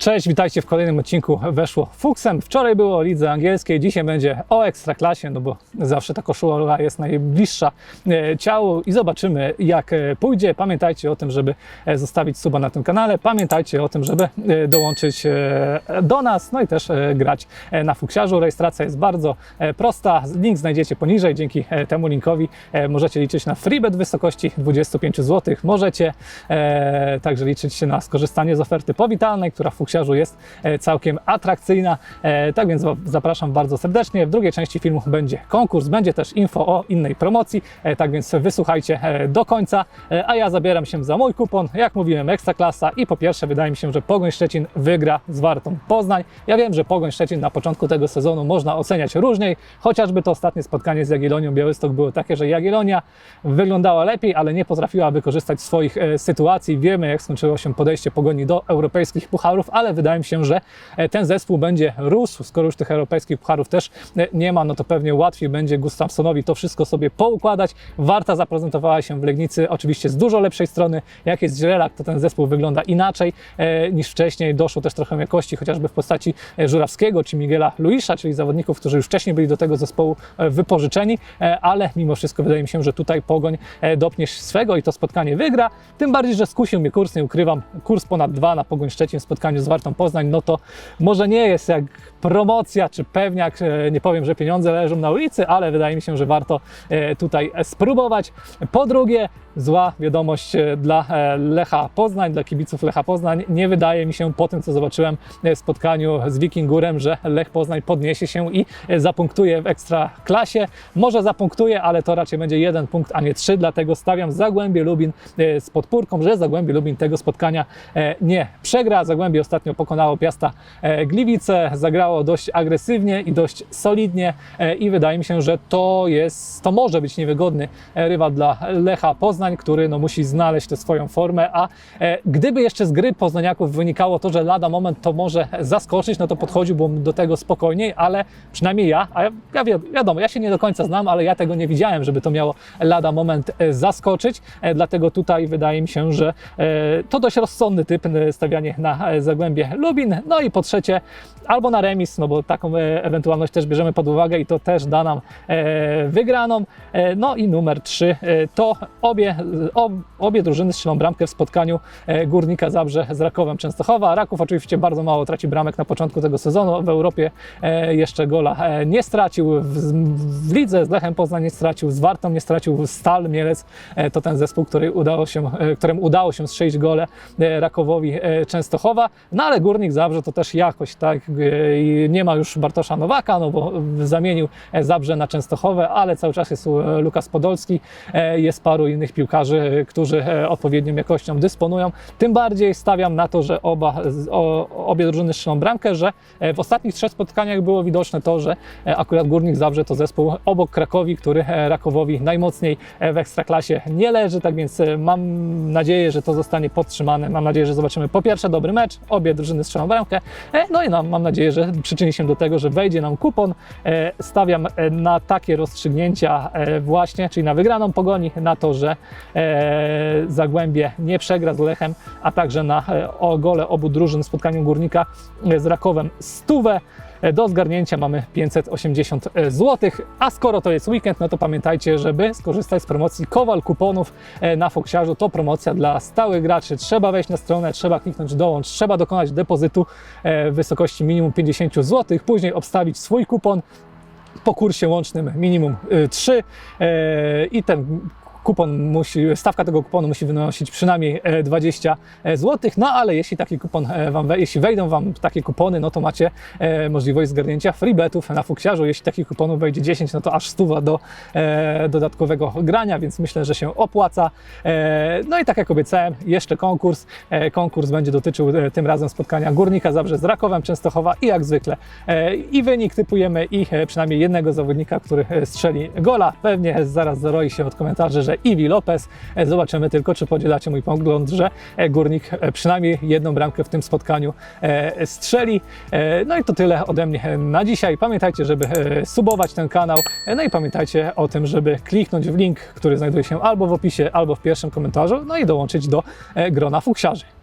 Cześć, witajcie w kolejnym odcinku Weszło Fuksem. Wczoraj było o lidze angielskiej, dzisiaj będzie o ekstraklasie, no bo zawsze ta koszula jest najbliższa e, ciału i zobaczymy jak e, pójdzie. Pamiętajcie o tym, żeby e, zostawić suba na tym kanale, pamiętajcie o tym, żeby dołączyć do nas, no i też grać na Fuksiarzu. Rejestracja jest bardzo prosta, link znajdziecie poniżej, dzięki temu linkowi możecie liczyć na freebet w wysokości 25 zł, możecie także liczyć się na skorzystanie z oferty powitalnej, która Fuksiarzu jest e, całkiem atrakcyjna. E, Tak więc zapraszam bardzo serdecznie. W drugiej części filmu będzie konkurs, będzie też info o innej promocji. E, Tak więc wysłuchajcie do końca. A ja zabieram się za mój kupon. Jak mówiłem, Ekstraklasa i po pierwsze wydaje mi się, że Pogoń Szczecin wygra z Wartą Poznań. Ja wiem, że Pogoń Szczecin na początku tego sezonu można oceniać różniej, chociażby to ostatnie spotkanie z Jagiellonią Białystok było takie, że Jagiellonia wyglądała lepiej, ale nie potrafiła wykorzystać swoich sytuacji. Wiemy, jak skończyło się podejście Pogoni do europejskich pucharów, ale wydaje mi się, że e, ten zespół będzie rósł. Skoro już tych europejskich pucharów też e, nie ma, no to pewnie łatwiej będzie Gustafsonowi to wszystko sobie poukładać. Warta zaprezentowała się w Legnicy oczywiście z dużo lepszej strony. Jak jest Źrelak, to ten zespół wygląda inaczej e, niż wcześniej. Doszło też trochę jakości, chociażby w postaci Żurawskiego czy Miguela Luisza, czyli zawodników, którzy już wcześniej byli do tego zespołu wypożyczeni, ale mimo wszystko wydaje mi się, że tutaj Pogoń dopnie swego i to spotkanie wygra. Tym bardziej, że skusił mnie kurs, nie ukrywam, kurs ponad dwa na Pogoń Szczecin w spotkaniu z Wartą Poznań, no to może nie jest jak promocja czy pewniak, e, nie powiem, że pieniądze leżą na ulicy, ale wydaje mi się, że warto e, tutaj spróbować. Po drugie, zła wiadomość e, dla Lecha Poznań, dla kibiców Lecha Poznań. Nie wydaje mi się po tym, co zobaczyłem w spotkaniu z Wikingurem, że Lech Poznań podniesie się i zapunktuje w ekstra klasie. Może zapunktuje, ale to raczej będzie jeden punkt, a nie trzy, dlatego stawiam Zagłębie Lubin z podpórką, że Zagłębie Lubin tego spotkania nie przegra. Zagłębie ostatnio pokonało Piasta e, Gliwice, zagrało dość agresywnie i dość solidnie e, i wydaje mi się, że to jest, to może być niewygodny e, rywal dla Lecha Poznań, który no, musi znaleźć tę swoją formę, a gdyby jeszcze z gry poznaniaków wynikało to, że lada moment to może zaskoczyć, no to podchodziłbym do tego spokojniej, ale przynajmniej ja, a ja, ja wi- wiadomo, ja się nie do końca znam, ale ja tego nie widziałem, żeby to miało lada moment zaskoczyć, dlatego tutaj wydaje mi się, że to dość rozsądny typ stawianie na e, Lubin, no i po trzecie albo na remis, no bo taką e, ewentualność też bierzemy pod uwagę i to też da nam e, wygraną. E, no i numer 3 e, to obie, ob, obie drużyny strzelą bramkę w spotkaniu Górnika Zabrze z Rakowem Częstochowa. Raków oczywiście bardzo mało traci bramek na początku tego sezonu. W Europie jeszcze gola nie stracił, w, w lidze z Lechem Poznań nie stracił, z Wartą nie stracił, Stal Mielec to ten zespół, który udało się, któremu udało się strzelić gole Rakowowi Częstochowa. No ale Górnik Zabrze to też jakoś, tak, i nie ma już Bartosza Nowaka, no bo zamienił e, Zabrze na Częstochowę, ale cały czas jest e, Lukas Podolski, e, jest paru innych piłkarzy, którzy odpowiednią jakością dysponują. Tym bardziej stawiam na to, że oba, obie drużyny strzelą bramkę, że w ostatnich trzech spotkaniach było widoczne to, że akurat Górnik Zabrze to zespół obok Krakowi, który Rakowowi najmocniej w Ekstraklasie nie leży, tak więc mam nadzieję, że to zostanie podtrzymane. Mam nadzieję, że zobaczymy po pierwsze dobry mecz, obie drużyny strzelą bramkę, e, no i no, mam nadzieję, że przyczyni się do tego, że wejdzie nam kupon. E, Stawiam e, na takie rozstrzygnięcia właśnie, czyli na wygraną pogoni, na to, że Zagłębie nie przegra z Lechem, a także na gole obu drużyn w spotkaniu Górnika z Rakowem stówę. E, Do zgarnięcia mamy 580 zł, a skoro to jest weekend, no to pamiętajcie, żeby skorzystać z promocji Kowal kuponów e, na Foksiarzu. To promocja dla stałych graczy. Trzeba wejść na stronę, trzeba kliknąć dołącz, trzeba dokonać depozytu e, w wysokości minimum 50 zł, później obstawić swój kupon po kursie łącznym minimum y, 3 e, i ten kupon musi, stawka tego kuponu musi wynosić przynajmniej e, 20 zł, no ale jeśli taki kupon e, wam, jeśli wejdą Wam takie kupony, no to macie e, możliwość zgarnięcia freebetów na Fuksiarzu. Jeśli takich kuponów wejdzie 10, no to aż 100 do e, dodatkowego grania, więc myślę, że się opłaca. E, no i tak jak obiecałem, jeszcze konkurs. E, konkurs będzie dotyczył e, tym razem spotkania Górnika Zabrze z Rakowem Częstochowa i jak zwykle e, i wynik typujemy i e, przynajmniej jednego zawodnika, który e, strzeli gola. Pewnie zaraz zaroi się od komentarzy, że Iwi Lopez. E, Zobaczymy tylko, czy podzielacie mój pogląd, że e, Górnik e, przynajmniej jedną bramkę w tym spotkaniu strzeli. No i to tyle ode mnie na dzisiaj. Pamiętajcie, żeby subować ten kanał. No i pamiętajcie o tym, żeby kliknąć w link, który znajduje się albo w opisie, albo w pierwszym komentarzu, no i dołączyć do grona fuksiarzy.